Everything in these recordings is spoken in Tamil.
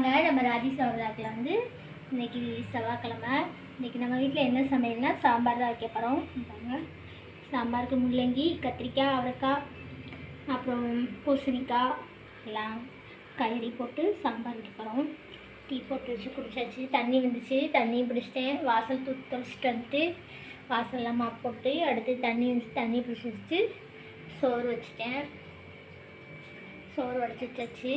அதனால் நம்ம ராஜேஸ்வர விழாக்கில் வந்து இன்னைக்கு செவ்வாய்க்கிழமை இன்றைக்கி நம்ம வீட்டில் என்ன சமையல்னா சாம்பார் தான் வைக்க போகிறோம் சாம்பாருக்கு முள்ளங்கி கத்திரிக்காய் அவரைக்காய் அப்புறம் பூசணிக்காய் எல்லாம் காய்கறி போட்டு சாம்பார் வைக்க போகிறோம் டீ போட்டு வச்சு குடிச்சாச்சு. தண்ணி வந்துச்சு. தண்ணி பிடிச்சிட்டேன் வாசல் தூத்து தொலைச்சிட்டு வந்துட்டு வாசல்லாம் மாப் போட்டு அடுத்து தண்ணி வந்துச்சு தண்ணி பிடிச்சி வச்சுட்டு சோறு வச்சுட்டேன். சோறு வடிச்சு வச்சாச்சு.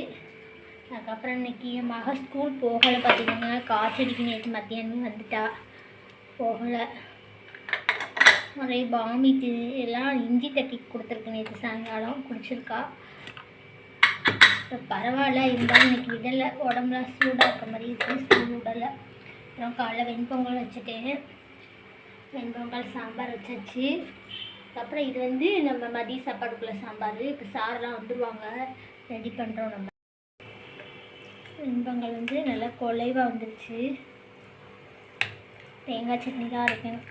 அதுக்கப்புறம் இன்னைக்கு என் மக ஸ்கூல் போகலை பார்த்தீங்கன்னா காய்ச்சடிக்கு நேற்று மத்தியானம் வந்துட்டா. போகலை. ஒரே வாமிட்டு எல்லாம் இஞ்சி தட்டி கொடுத்துருக்கு நேற்று சாயங்காலம். குடிச்சிருக்கா. இப்போ பரவாயில்ல இருந்தாலும் இன்னைக்கு விடலை. உடம்புலாம் சூடாக இருக்க மாதிரி இருக்குது ஸ்கூல் விடலை. அப்புறம் காலைல வெண்பொங்கல் வச்சுட்டேன். வெண்பொங்கல் சாம்பார் வச்சாச்சு. அப்புறம் இது வந்து நம்ம மதிய சாப்பாடுக்குள்ளே சாம்பார். இப்போ சாரெலாம் வந்துடுவாங்க ரெடி பண்ணுறோம் நம்ம. இன்பங்கள் வந்து நல்லா குலைவாக வந்துருச்சு. தேங்காய் சட்னி தான் அரைக்கணும்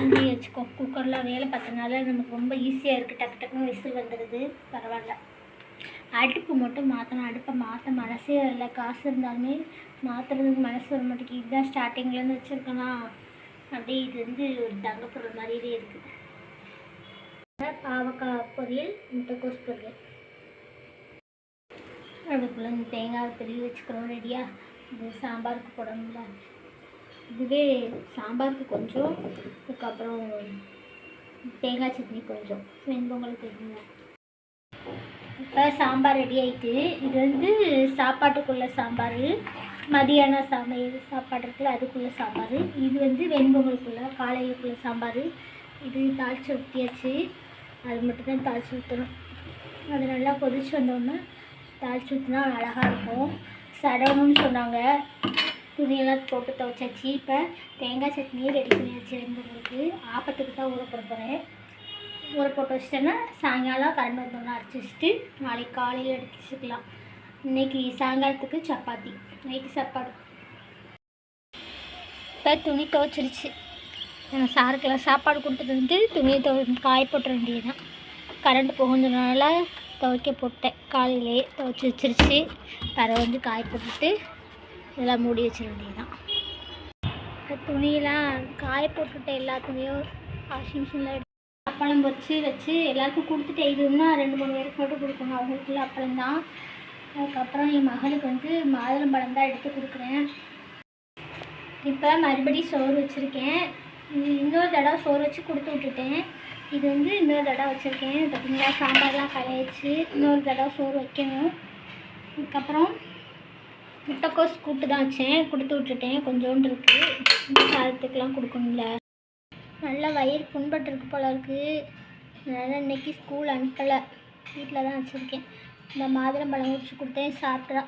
மூடி வச்சுக்கோ குக்கரில் வேலை பார்த்தனால நமக்கு ரொம்ப ஈஸியாக இருக்குது டக்கு டக்குன்னு விசில் வந்துடுது பரவாயில்ல. அடுப்பு மட்டும் மாற்றணும் அடுப்பை மாற்ற மனசே வரல. காசு இருந்தாலுமே மாற்றுறதுக்கு மனசு வர மாட்டேங்குது. இதுதான் ஸ்டார்டிங்லேருந்து வச்சுருக்கலாம் அப்படியே இது வந்து ஒரு தங்கப்படுற மாதிரியே இருக்குது பாவக்காய் பொரியல் முட்டைக்கோஸ் பொரியல். அதுக்குள்ளே இந்த தேங்காய் திருவி வச்சுக்கிறோம் ரெடியாக இது சாம்பாருக்கு போடணும்ல. இதுவே சாம்பாருக்கு கொஞ்சம் அதுக்கப்புறம் தேங்காய் சட்னி கொஞ்சம். வெண்பொங்கலுக்கு இப்போ சாம்பார் ரெடி ஆயிட்டு இது வந்து சாப்பாட்டுக்குள்ள சாம்பார் மதியான சமையல் சாப்பாடு இருக்குல்ல அதுக்குள்ள சாம்பார். இது வந்து வெண்பொங்கலுக்குள்ள காலையிலுக்குள்ள சாம்பார். இது தாளிச்சு ஊற்றியாச்சு அது மட்டும்தான் தாளித்து தாளிச்சு ஊற்றணும் அது நல்லா கொதிச்சு வந்தோடனே தாளிச்சு ஊற்றினா அழகாக இருக்கும். சடவுன்னு சொன்னாங்க. துணியெல்லாம் போட்டு துவைச்சாச்சு. இப்போ தேங்காய் சட்னியும் ரெடி பண்ணி வெண்பொங்கலுக்கு ஆப்பத்துக்கு தான் ஊற போட போகிறேன் ஊற போட்டு வச்சிட்டேன்னா சாயங்காலம் கரண்ட் வந்தோம்னா அரைச்சி வச்சுட்டு நாளைக்கு காலையில் எடுத்து வச்சுக்கலாம். இன்னைக்கு சாயங்காலத்துக்கு சப்பாத்தி. நைட்டு சாப்பாடு. இப்போ துணி துவைச்சிருச்சு. நான் சாருக்கெல்லாம் சாப்பாடு கொடுத்துட்டு வந்து துணியை துவை காய போட்டுற வேண்டியதுதான். கரண்ட் போகுன்றதுனால துவைக்க போட்டேன். காலையிலே துவைச்சி வச்சிருச்சு. தரை வந்து காய போட்டுட்டு இதெல்லாம் மூடி வச்சிட வேண்டியதுதான். துணியெல்லாம் காய போட்டுட்டேன் எல்லா துணியும் வாஷிங் மிஷினில் அப்பளம் பொரிச்சு வச்சு எல்லாருக்கும் கொடுத்துட்டேன். இது இன்னும் ரெண்டு மூணு பேருக்கு மட்டும் கொடுக்கணும். அவங்களுக்குள்ள அப்பளம் தான். அதுக்கப்புறம் என் மகளுக்கு வந்து மாதுளம்பழம் தான் எடுத்து கொடுக்குறேன். இப்போ மறுபடியும் சோறு வச்சுருக்கேன். இன்னொரு தடவை சோறு வச்சு கொடுத்து விட்டுட்டேன். இது வந்து இன்னொரு தடவை வச்சுருக்கேன். பார்த்தீங்களா சாம்பார்லாம் கலையிச்சு இன்னொரு தடவை சோறு வைக்கணும். அதுக்கப்புறம் முட்டைக்கோஸ் கூட்டு தான் வச்சேன். கொடுத்து விட்டுட்டேன். கொஞ்சோண்டு இருக்குது சாதத்துக்கெலாம் கொடுக்கணும்ல. நல்ல வயிறு புண்பட்டுருக்கு போல இருக்குது அதனால் இன்னைக்கு ஸ்கூல் அனுப்பலை. வீட்டில் தான் வச்சுருக்கேன். இந்த மாதுளம்பழம் உரிச்சு கொடுத்தேன். சாப்பிட்றா.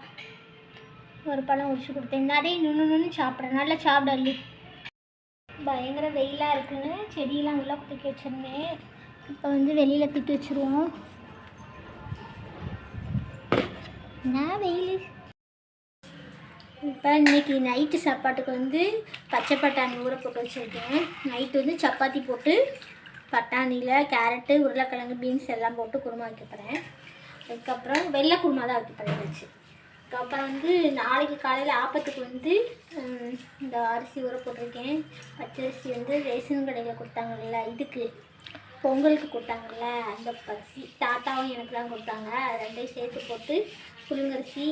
ஒரு பழம் உரிச்சு கொடுத்தேன். நிறைய நுண்ணு நுண்ணு சாப்பிட்றேன் நல்லா சாப்பிடலி பயங்கர வெயிலாக இருக்குன்னு செடியெலாம் உள்ளே தூக்கி வச்சுருந்தேன். இப்போ வந்து வெளியில் தூக்கி வச்சுருவோம். நான் வெயில்? இப்போ இன்னைக்கு நைட்டு சாப்பாட்டுக்கு வந்து பச்சை பட்டாணி ஊற போட்டு வச்சுருக்கேன். நைட்டு வந்து சப்பாத்தி போட்டு பட்டாணியில் கேரட்டு உருளைக்கிழங்கு பீன்ஸ் எல்லாம் போட்டு குருமா வைக்க போகிறேன் அதுக்கப்புறம் வெள்ளை குருமா தான் வைக்க போகிறேன் வச்சு அதுக்கப்புறம் வந்து நாளைக்கு காலையில் ஆப்பத்துக்கு வந்து இந்த அரிசி ஊற போட்டிருக்கேன். பச்சரிசி வந்து ரேஷன் கடையில் கொடுத்தாங்கல்ல இதுக்கு. பொங்கலுக்கு கொடுத்தாங்கல்ல அந்த பரிசி தாத்தாவும் எனக்கு தான் கொடுத்தாங்க. அது ரெண்டையும் சேர்த்து போட்டு புழுங்கரிசி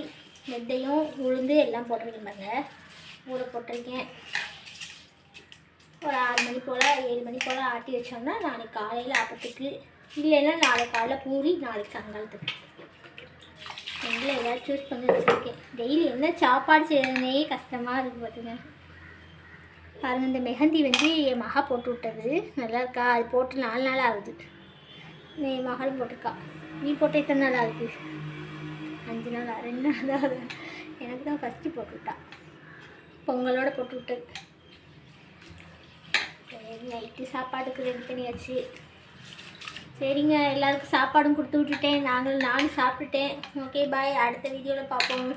வெந்தயம் உளுந்து எல்லாம் போட்டிருக்கேன் பாருங்க. ஊற போட்டிருக்கேன். ஒரு ஆறு மணி போல் ஏழு மணி போல் ஆட்டி வச்சோம்னா நாளைக்கு காலையில் ஆப்பத்துக்கு இல்லைன்னா நாளைக்கு காலையில் பூரி நாளைக்கு சங்காலத்துக்கு ரெண்டில் ஏதாவது சூஸ் பண்ணி வச்சுருக்கேன். டெய்லி என்ன சாப்பாடு செய்யறதுனே கஷ்டமாக இருக்குது பார்த்துங்க பாருங்க இந்த மெஹந்தி வந்து என் மகா போட்டு விட்டது. நல்லா இருக்கா? அது போட்டு நாலு நாள் ஆகுது. என் மகளும் போட்டிருக்கா. நீ போட்டு எத்தனை நாள் ஆகுது? அஞ்சு நாள்? ரெண்டு நாள்? தான் ஆகுது எனக்கு தான் ஃபஸ்ட்டு போட்டு விட்டா. பொங்கலோட போட்டு விட்டது. நைட்டு சாப்பாட்டுக்கு ரெடி பண்ணியாச்சு. சரிங்க எல்லாருக்கும் சாப்பாடும் கொடுத்து விட்டுட்டேன். நாங்களும் நானும் சாப்பிட்டுட்டேன். ஓகே பாய் அடுத்த வீடியோவில் பார்ப்போம்.